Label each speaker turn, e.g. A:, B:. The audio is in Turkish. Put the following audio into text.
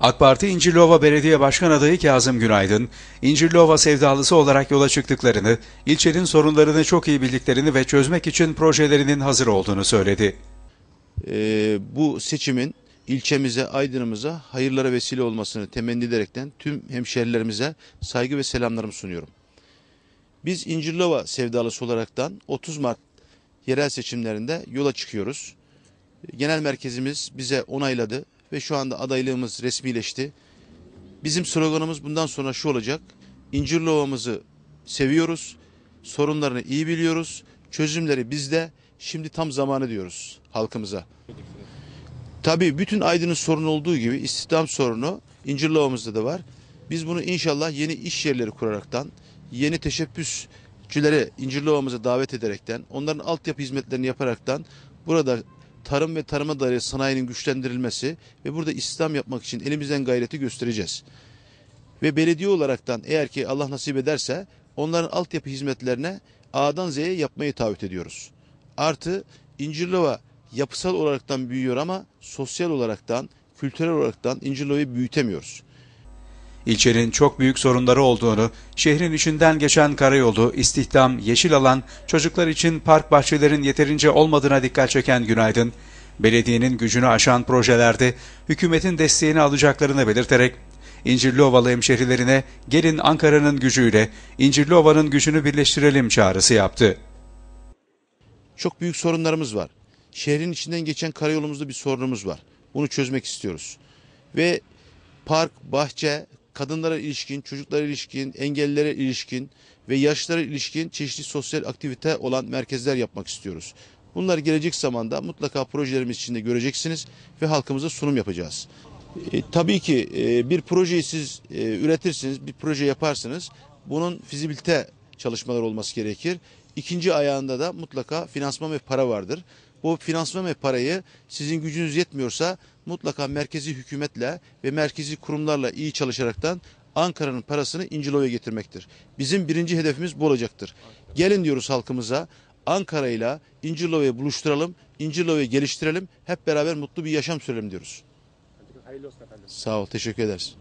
A: AK Parti İncirliova Belediye Başkan adayı Kazım Günaydın, İncirliova sevdalısı olarak yola çıktıklarını, ilçenin sorunlarını çok iyi bildiklerini ve çözmek için projelerinin hazır olduğunu söyledi.
B: Ee, bu seçimin ilçemize, Aydın'ımıza hayırlara vesile olmasını temenni ederekten tüm hemşerilerimize saygı ve selamlarımı sunuyorum. Biz İncirlova sevdalısı olaraktan 30 Mart yerel seçimlerinde yola çıkıyoruz. Genel merkezimiz bize onayladı ve şu anda adaylığımız resmileşti. Bizim sloganımız bundan sonra şu olacak. İncirlova'mızı seviyoruz, sorunlarını iyi biliyoruz, çözümleri bizde, şimdi tam zamanı diyoruz halkımıza. Tabii bütün Aydın'ın sorunu olduğu gibi istihdam sorunu İncirlova'mızda da var. Biz bunu inşallah yeni iş yerleri kuraraktan, yeni teşebbüsçüleri İncirlova'mıza davet ederekten, onların altyapı hizmetlerini yaparaktan burada tarım ve tarıma dair sanayinin güçlendirilmesi ve burada istihdam yapmak için elimizden gayreti göstereceğiz. Ve belediye olaraktan eğer ki Allah nasip ederse onların altyapı hizmetlerine A'dan Z'ye yapmayı taahhüt ediyoruz. Artı İncirlova yapısal olaraktan büyüyor ama sosyal olaraktan, kültürel olaraktan İncirlova'yı büyütemiyoruz.
A: İlçenin çok büyük sorunları olduğunu, şehrin içinden geçen karayolu, istihdam, yeşil alan, çocuklar için park bahçelerin yeterince olmadığına dikkat çeken Günaydın, belediyenin gücünü aşan projelerde hükümetin desteğini alacaklarını belirterek, İncirliovalı hemşehrilerine gelin Ankara'nın gücüyle İncirliova'nın gücünü birleştirelim çağrısı yaptı.
B: Çok büyük sorunlarımız var. Şehrin içinden geçen karayolumuzda bir sorunumuz var. Bunu çözmek istiyoruz. Ve park, bahçe, kadınlara ilişkin, çocuklara ilişkin, engellilere ilişkin ve yaşlara ilişkin çeşitli sosyal aktivite olan merkezler yapmak istiyoruz. Bunları gelecek zamanda mutlaka projelerimiz içinde göreceksiniz ve halkımıza sunum yapacağız. E, tabii ki e, bir projeyi siz e, üretirsiniz, bir proje yaparsınız. Bunun fizibilite çalışmaları olması gerekir. İkinci ayağında da mutlaka finansman ve para vardır. Bu finansman ve parayı sizin gücünüz yetmiyorsa mutlaka merkezi hükümetle ve merkezi kurumlarla iyi çalışaraktan Ankara'nın parasını İncilova'ya getirmektir. Bizim birinci hedefimiz bu olacaktır. Gelin diyoruz halkımıza Ankara ile İncilova'yı buluşturalım, İncilova'yı geliştirelim, hep beraber mutlu bir yaşam sürelim diyoruz.
C: Hayırlı olsun efendim.
B: Sağ ol, teşekkür ederiz.